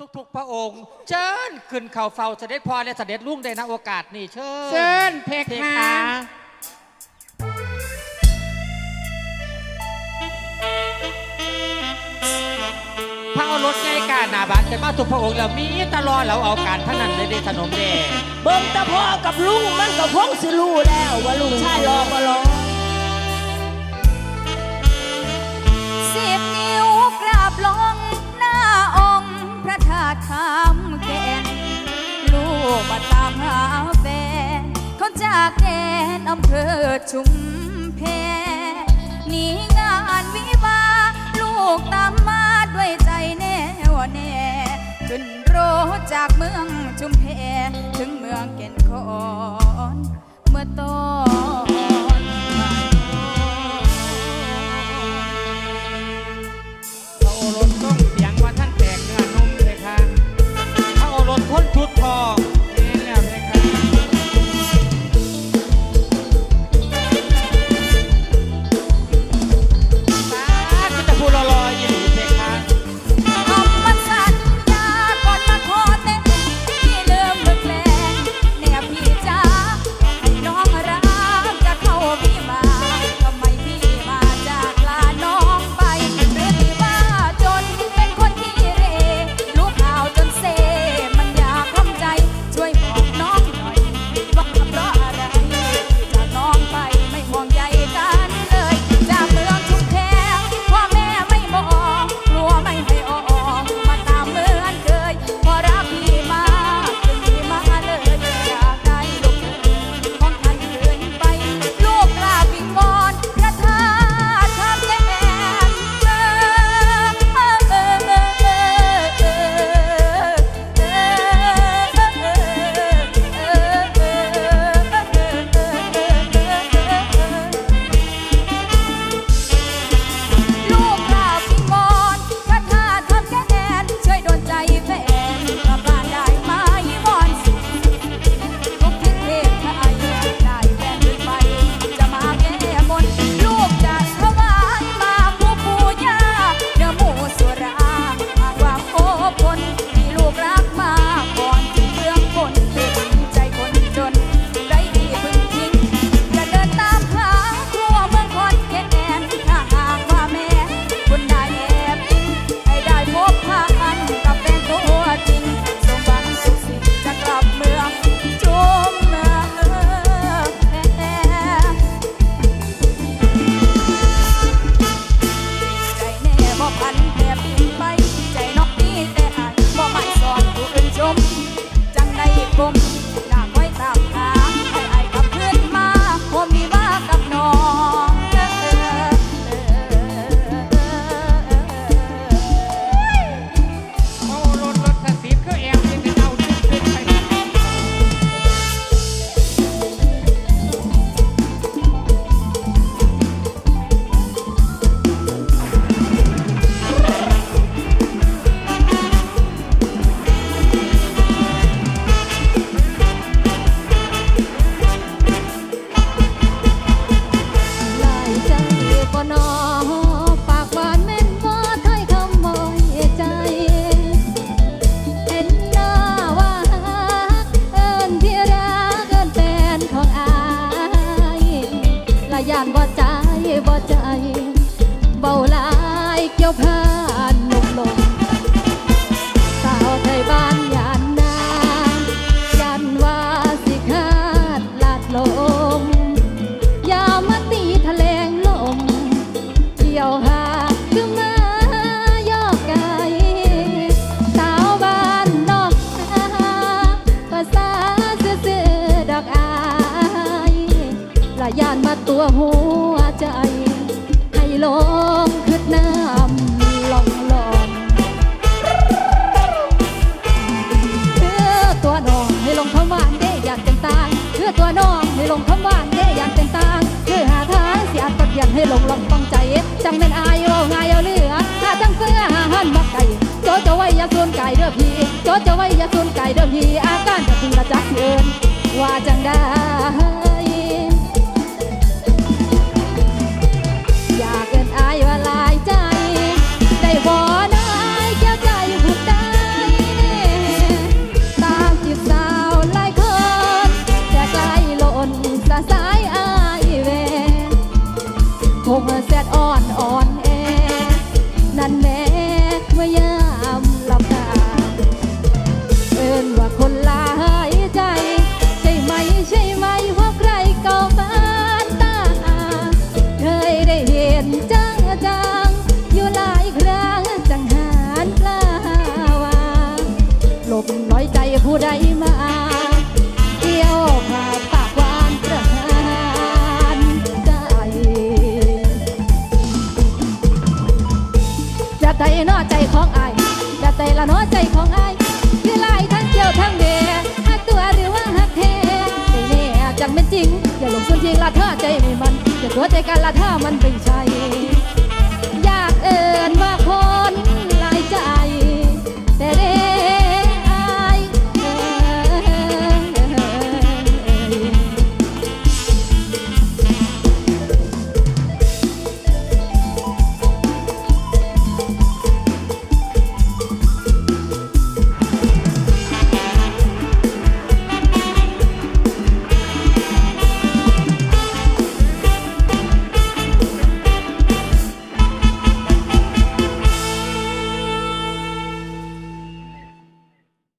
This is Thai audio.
ทุก ๆ พระองค์ เชิญขึ้นเข่าเฝ้าเสด็จพ่อและเสด็จลุงในนโอกาสนี้เชิญเชิญเพเพคะ คะพระโอรสไงกาหนาบานกันมาทุกพระองค์แล้วมีแตลอดเราเอาการท่านันเลยได้สนมเด เบิ่งตะพ่อกับลุงมันก็คงสิรูแล้วว่าลุงชายรอบ่รอ อำเภอชุมแพหนีงานวิวา ลูกตามมาด้วยใจแน่วแน่จนรู้จากเมืองชุมแพถึงเมืองเก่นคอนเมื่อโต ย่านบ่ใจบ่ใจเบาลายเกี่ยวพาน วหัวใจ ให้ลงคืดน้ำลองลองเพื่อตัวน้องให้ลงคำหวานได้อยากเป็นตางเพื่อตัวน้องให้ลงคำหวานได้อยากเป็นตางเพื่อหาทางเสียตะเกียนให้ลงลองต้องใจ จังเป็นอายเอางเอาเลือถ้าจังเสื้อหาหันบัไก่โจจะไว้ยาสุนไก่เด้อพี่โจจะไว้ยาสุนไก่เด้อพี่อาการจะพึงระจักเอินว่าจังได้ บน้อยใจผู้ใดมาเที่ยวผ่าปากหวานประหารใจจะใจน้อใจของอายจะใจละน้อใจของอายคือลายทั้งเจียวทั้งเดหักตัวหรือว่าหักแท้ไม่แน่จังเป็นจริง อย่าหลงส่วนจริงละเธอใจไม่มัน อย่าตัวใจกันละถ้ามันไม่ใช่